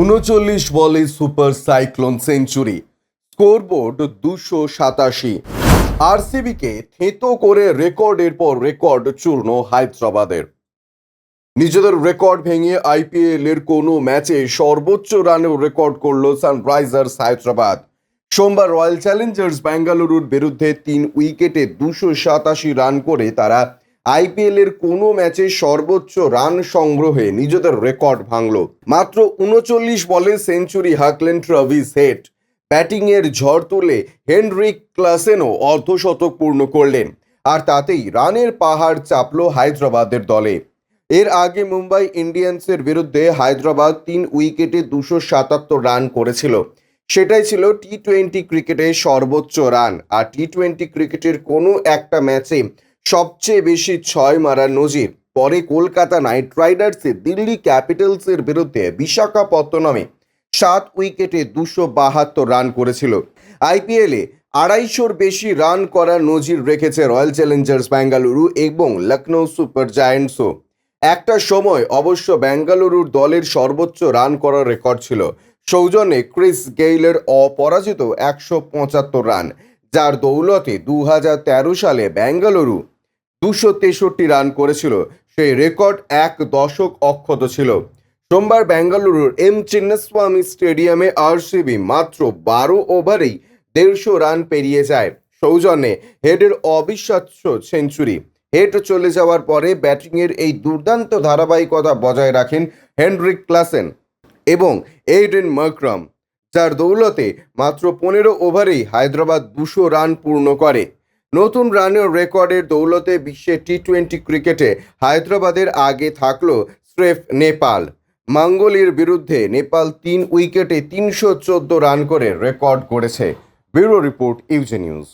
উনচল্লিশ বলে super cyclone century. Scoreboard দুশো সাতাশি। আরসিবিকে থেঁতো করে রেকর্ডের পর রেকর্ড চূর্ণ হায়দ্রাবাদের। নিজেদের রেকর্ড ভেঙে আইপিএল এর কোনো ম্যাচে সর্বোচ্চ রানেও রেকর্ড করল সানরাইজার্স হায়দ্রাবাদ। সোমবার রয়্যাল চ্যালেঞ্জার্স বেঙ্গালুরুর বিরুদ্ধে তিন উইকেটে দুশো সাতাশি রান করে তারা আইপিএল এর কোনো ম্যাচে সর্বোচ্চ রান সংগ্রহে নিজেদের রেকর্ড ভাঙল। মাত্র উনচল্লিশ বলে সেঞ্চুরি হাঁকলেন ট্রাভিস হেড। ব্যাটিং এর ঝড় তুলে হেনরিক ক্লাসেনও অর্ধশতক পূর্ণ করলেন। আর তাতেই রানের পাহাড় চাপল হায়দ্রাবাদের দলে। এর আগে মুম্বাই ইন্ডিয়ান্সের বিরুদ্ধে হায়দ্রাবাদ তিন উইকেটে দুশো সাতাত্তর রান করেছিল। সেটাই ছিল টি টোয়েন্টি ক্রিকেটে সর্বোচ্চ রান। আর টি টোয়েন্টি ক্রিকেটের কোনো একটা ম্যাচে সবচেয়ে বেশি ছয় মারা নজির। পরে কলকাতা নাইট রাইডার্সের দিল্লি ক্যাপিটালসের বিরুদ্ধে বিশাখাপত্তনমে সাত উইকেটে দুশো বাহাত্তর রান করেছিল। আইপিএলে আড়াইশোর বেশি রান করার নজির রেখেছে রয়্যাল চ্যালেঞ্জার্স বেঙ্গালুরু এবং লখনৌ সুপার জায়ান্টসও। একটা সময় অবশ্য বেঙ্গালুরুর দলের সর্বোচ্চ রান করার রেকর্ড ছিল। সৌজন্যে ক্রিস গেইলের অপরাজিত একশো পঁচাত্তর রান, যার দৌলতে দু হাজার তেরো সালে বেঙ্গালুরু দুশো তেষট্টি রান করেছিল। সেই রেকর্ড এক দশক অক্ষত ছিল। সোমবার বেঙ্গালুরুর এম চিন্নাস্বামী স্টেডিয়ামে আরসিবি মাত্র বারো ওভারেই দেড়শো রান পেরিয়ে যায়। সৌজন্যে হেডের অবিশ্বাস্য সেঞ্চুরি। হেড চলে যাওয়ার পরে ব্যাটিংয়ের এই দুর্দান্ত ধারাবাহিকতা বজায় রাখেন হেনরিক ক্লাসেন এবং এইডেন মার্ক্রাম যার দৌলতে মাত্র পনেরো ওভারেই হায়দ্রাবাদ দুশো রান পূর্ণ করে। নতুন রানের রেকর্ডের দৌলতে বিশ্বে টি টোয়েন্টি ক্রিকেটে হায়দ্রাবাদের আগে থাকল স্রেফ নেপাল। মাঙ্গলির বিরুদ্ধে নেপাল তিন উইকেটে তিনশো চোদ্দ রান করে রেকর্ড করেছে ব্যুরো রিপোর্ট ইউজে নিউজ।